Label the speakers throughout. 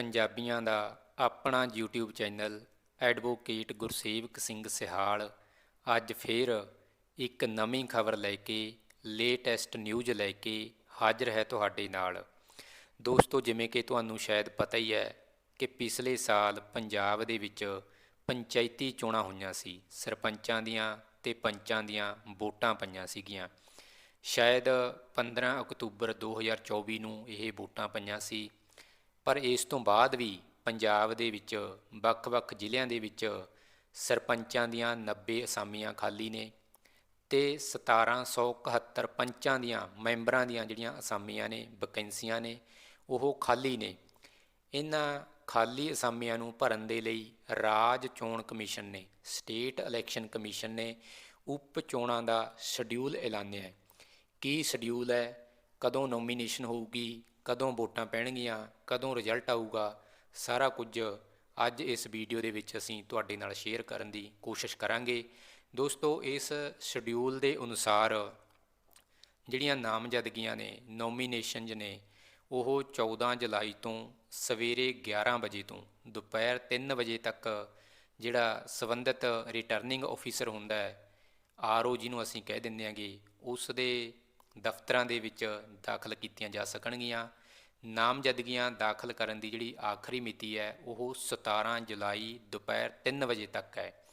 Speaker 1: ਪੰਜਾਬੀਆਂ ਦਾ ਆਪਣਾ YouTube channel advocate Gursewak Singh Sihal ਅੱਜ ਫੇਰ ਇੱਕ ਨਵੀਂ ਖਬਰ ਲੈ ਕੇ, ਲੇਟੈਸਟ ਨਿਊਜ਼ ਲੈ ਕੇ ਹਾਜ਼ਰ ਹੈ ਤੁਹਾਡੇ ਨਾਲ। ਦੋਸਤੋ, ਜਿਵੇਂ ਕਿ ਤੁਹਾਨੂੰ ਸ਼ਾਇਦ ਪਤਾ ਹੀ ਹੈ ਕਿ ਪਿਛਲੇ ਸਾਲ ਪੰਜਾਬ ਦੇ ਵਿੱਚ ਪੰਚਾਇਤੀ ਚੋਣਾਂ ਹੋਈਆਂ ਸੀ। ਸਰਪੰਚਾਂ ਦੀਆਂ ਤੇ ਪੰਚਾਂ ਦੀਆਂ ਵੋਟਾਂ ਪਈਆਂ ਸੀਗੀਆਂ। ਸ਼ਾਇਦ 15 ਅਕਤੂਬਰ 2024 ਨੂੰ ਇਹ ਵੋਟਾਂ ਪਈਆਂ ਸੀ। ਪਰ ਇਸ ਤੋਂ ਬਾਅਦ ਵੀ ਪੰਜਾਬ ਦੇ ਵਿੱਚ, ਵੱਖ-ਵੱਖ ਜ਼ਿਲ੍ਹਿਆਂ ਦੇ ਵਿੱਚ ਸਰਪੰਚਾਂ ਦੀਆਂ 90 ਅਸਾਮੀਆਂ ਖਾਲੀ ਨੇ ਤੇ 1771 ਪੰਚਾਂ ਦੀਆਂ ਮੈਂਬਰਾਂ ਦੀਆਂ ਜਿਹੜੀਆਂ ਅਸਾਮੀਆਂ ਨੇ, ਵੈਕੈਂਸੀਆਂ ਨੇ, ਉਹ ਖਾਲੀ ਨੇ। ਇਹਨਾਂ ਖਾਲੀ ਅਸਾਮੀਆਂ ਨੂੰ ਭਰਨ ਦੇ ਲਈ ਰਾਜ ਚੋਣ ਕਮਿਸ਼ਨ ਨੇ, ਸਟੇਟ ਇਲੈਕਸ਼ਨ ਕਮਿਸ਼ਨ ਨੇ ਉਪ ਚੋਣਾਂ ਦਾ ਸ਼ਡਿਊਲ ਐਲਾਨਿਆ ਹੈ। ਕੀ ਸ਼ਡਿਊਲ ਹੈ? ਕਦੋਂ ਨੋਮੀਨੇਸ਼ਨ ਹੋਊਗੀ? ਕਦੋਂ ਵੋਟਾਂ ਪੈਣਗੀਆਂ, ਕਦੋਂ ਰਿਜ਼ਲਟ ਆਊਗਾ, ਸਾਰਾ ਕੁਝ ਅੱਜ ਇਸ ਵੀਡੀਓ ਦੇ ਵਿੱਚ ਅਸੀਂ ਤੁਹਾਡੇ ਨਾਲ ਸ਼ੇਅਰ ਕਰਨ ਦੀ ਕੋਸ਼ਿਸ਼ ਕਰਾਂਗੇ। ਦੋਸਤੋ, ਇਸ ਸ਼ਡਿਊਲ ਦੇ ਅਨੁਸਾਰ ਜਿਹੜੀਆਂ ਨਾਮਜ਼ਦਗੀਆਂ ਨੇ ਨੋਮੀਨੇਸ਼ਨਸ ਨੇ, ਉਹ 14 ਜੁਲਾਈ ਤੋਂ ਸਵੇਰੇ 11 ਵਜੇ ਤੋਂ ਦੁਪਹਿਰ 3 ਵਜੇ ਤੱਕ ਜਿਹੜਾ ਸੰਬੰਧਿਤ ਰਿਟਰਨਿੰਗ ਆਫੀਸਰ ਹੁੰਦਾ ਹੈ, ਆਰਓ ਜਿਹਨੂੰ ਅਸੀਂ ਕਹਿ ਦਿੰਦੇ ਆਂਗੇ ਉਸ ਦੇ ਦਫ਼ਤਰਾਂ ਦੇ ਵਿੱਚ ਦਾਖਲ ਕੀਤੀਆਂ ਜਾ ਸਕਣਗੀਆਂ। ਨਾਮਜ਼ਦਗੀਆਂ ਦਾਖਲ ਕਰਨ ਦੀ ਜਿਹੜੀ ਆਖਰੀ ਮਿਤੀ ਹੈ, ਉਹ 17 ਜੁਲਾਈ ਦੁਪਹਿਰ 3 ਵਜੇ ਤੱਕ ਹੈ।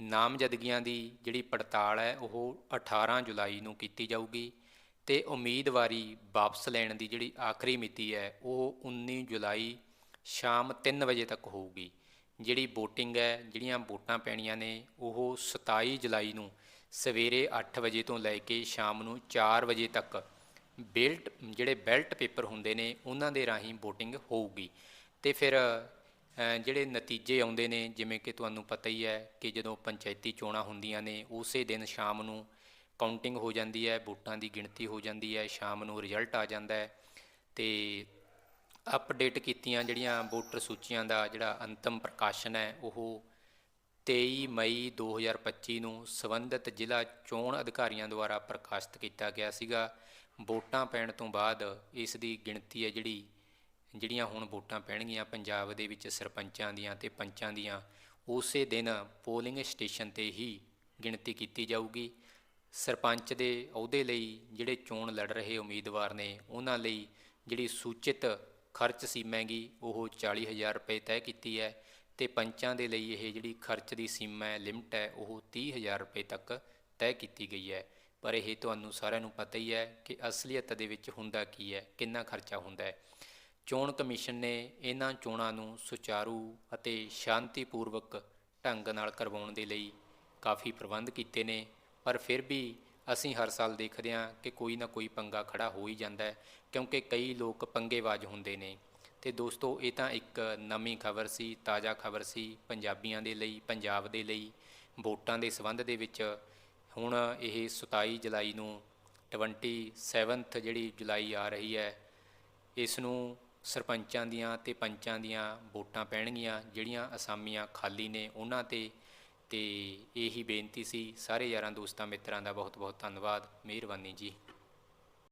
Speaker 1: ਨਾਮਜ਼ਦਗੀਆਂ ਦੀ ਜਿਹੜੀ ਪੜਤਾਲ ਹੈ, ਉਹ 18 ਜੁਲਾਈ ਨੂੰ ਕੀਤੀ ਜਾਊਗੀ ਤੇ ਉਮੀਦਵਾਰੀ ਵਾਪਸ ਲੈਣ ਦੀ ਜਿਹੜੀ ਆਖਰੀ ਮਿਤੀ ਹੈ, ਉਹ 19 ਜੁਲਾਈ ਸ਼ਾਮ 3 ਵਜੇ ਤੱਕ ਹੋਊਗੀ। ਜਿਹੜੀ VOTING ਹੈ, ਜਿਹੜੀਆਂ ਵੋਟਾਂ ਪੈਣੀਆਂ ਨੇ, ਉਹ 27 ਜੁਲਾਈ ਨੂੰ ਸਵੇਰੇ 8 ਵਜੇ ਤੋਂ ਲੈ ਕੇ ਸ਼ਾਮ ਨੂੰ 4 ਵਜੇ ਤੱਕ ਬੈਲਟ, ਜਿਹੜੇ ਬੈਲਟ ਪੇਪਰ ਹੁੰਦੇ ਨੇ, ਉਹਨਾਂ ਦੇ ਰਾਹੀਂ VOTING ਹੋਊਗੀ। ਤੇ ਫਿਰ ਜਿਹੜੇ ਨਤੀਜੇ ਆਉਂਦੇ ਨੇ, ਜਿਵੇਂ ਕਿ ਤੁਹਾਨੂੰ ਪਤਾ ਹੀ ਹੈ ਕਿ ਜਦੋਂ ਪੰਚਾਇਤੀ ਚੋਣਾਂ ਹੁੰਦੀਆਂ ਨੇ, ਉਸੇ ਦਿਨ ਸ਼ਾਮ ਨੂੰ ਕਾਊਂਟਿੰਗ ਹੋ ਜਾਂਦੀ ਹੈ, ਵੋਟਾਂ ਦੀ ਗਿਣਤੀ ਹੋ ਜਾਂਦੀ ਹੈ, ਸ਼ਾਮ ਨੂੰ ਰਿਜ਼ਲਟ ਆ ਜਾਂਦਾ ਹੈ। ਤੇ ਅਪਡੇਟ ਕੀਤੀਆਂ ਜਿਹੜੀਆਂ ਵੋਟਰ ਸੂਚੀਆਂ ਦਾ ਜਿਹੜਾ ਅੰਤਮ ਪ੍ਰਕਾਸ਼ਨ ਹੈ, ਉਹ 23 ਮਈ 2025 ਨੂੰ ਸਬੰਧਤ ਜ਼ਿਲ੍ਹਾ ਚੋਣ ਅਧਿਕਾਰੀਆਂ ਦੁਆਰਾ ਪ੍ਰਕਾਸ਼ਿਤ ਕੀਤਾ ਗਿਆ ਸੀਗਾ। ਵੋਟਾਂ ਪੈਣ ਤੋਂ ਬਾਅਦ ਇਸ ਦੀ ਗਿਣਤੀ ਹੈ ਜਿਹੜੀ, ਜਿਹੜੀਆਂ ਹੁਣ ਵੋਟਾਂ ਪੈਣਗੀਆਂ ਪੰਜਾਬ ਦੇ ਵਿੱਚ ਸਰਪੰਚਾਂ ਦੀਆਂ ਤੇ ਪੰਚਾਂ ਦੀਆਂ, ਉਸੇ ਦਿਨ ਪੋਲਿੰਗ ਸਟੇਸ਼ਨ ਤੇ ਹੀ ਗਿਣਤੀ ਕੀਤੀ ਜਾਊਗੀ। ਸਰਪੰਚ ਦੇ ਅਹੁਦੇ ਲਈ ਜਿਹੜੇ ਚੋਣ ਲੜ ਰਹੇ ਉਮੀਦਵਾਰ ਨੇ, ਉਹਨਾਂ ਲਈ ਜਿਹੜੀ ਸੂਚਿਤ ਖਰਚ ਸੀਮਾ ਹੈਗੀ, ਉਹ 40000 ਰੁਪਏ ਤੈਅ ਕੀਤੀ ਹੈ ਤੇ ਪੰਚਾਂ ਦੇ ਲਈ ਇਹ ਜਿਹੜੀ ਖਰਚ ਦੀ ਸੀਮਾ ਹੈ, ਲਿਮਟ ਹੈ, ਉਹ 30000 ਰੁਪਏ ਤੱਕ ਤੈਅ ਕੀਤੀ ਗਈ ਹੈ। ਪਰ ਇਹ ਤੁਹਾਨੂੰ ਸਾਰਿਆਂ ਨੂੰ ਪਤਾ ਹੀ ਹੈ ਕਿ ਅਸਲੀਅਤ ਦੇ ਵਿੱਚ ਹੁੰਦਾ ਕੀ ਹੈ, ਕਿੰਨਾ ਖਰਚਾ ਹੁੰਦਾ ਹੈ। ਚੋਣ ਕਮਿਸ਼ਨ ਨੇ ਇਹਨਾਂ ਚੋਣਾਂ ਨੂੰ ਸੁਚਾਰੂ ਅਤੇ ਸ਼ਾਂਤੀਪੂਰਵਕ ਢੰਗ ਨਾਲ ਕਰਵਾਉਣ ਦੇ ਲਈ ਕਾਫੀ ਪ੍ਰਬੰਧ ਕੀਤੇ ਨੇ, ਪਰ ਫਿਰ ਵੀ ਅਸੀਂ ਹਰ ਸਾਲ ਦੇਖਦੇ ਹਾਂ ਕਿ ਕੋਈ ਨਾ ਕੋਈ ਪੰਗਾ ਖੜਾ ਹੋ ਹੀ ਜਾਂਦਾ ਹੈ, ਕਿਉਂਕਿ ਕਈ ਲੋਕ ਪੰਗੇਬਾਜ਼ ਹੁੰਦੇ ਨੇ। ਤੇ ਦੋਸਤੋ, ਇਹ ਤਾਂ ਇੱਕ ਨਵੀਂ ਖਬਰ ਸੀ, ਤਾਜ਼ਾ ਖਬਰ ਸੀ ਪੰਜਾਬੀਆਂ ਦੇ ਲਈ, ਪੰਜਾਬ ਦੇ ਲਈ, ਵੋਟਾਂ ਦੇ ਸੰਬੰਧ ਦੇ ਵਿੱਚ। ਹੁਣ ਇਹ 27 ਜੁਲਾਈ ਨੂੰ 27th ਜਿਹੜੀ ਜੁਲਾਈ ਆ ਰਹੀ ਹੈ, ਇਸ ਨੂੰ ਸਰਪੰਚਾਂ ਦੀਆਂ ਤੇ ਪੰਚਾਂ ਦੀਆਂ ਵੋਟਾਂ ਪੈਣਗੀਆਂ, ਜਿਹੜੀਆਂ ਅਸਾਮੀਆਂ ਖਾਲੀ ਨੇ ਉਹਨਾਂ ਤੇ ਤੇ ਇਹੀ ਬੇਨਤੀ ਸੀ ਸਾਰੇ ਯਾਰਾਂ ਦੋਸਤਾਂ ਮਿੱਤਰਾਂ ਦਾ ਬਹੁਤ ਬਹੁਤ ਧੰਨਵਾਦ, ਮਿਹਰਬਾਨੀ ਜੀ।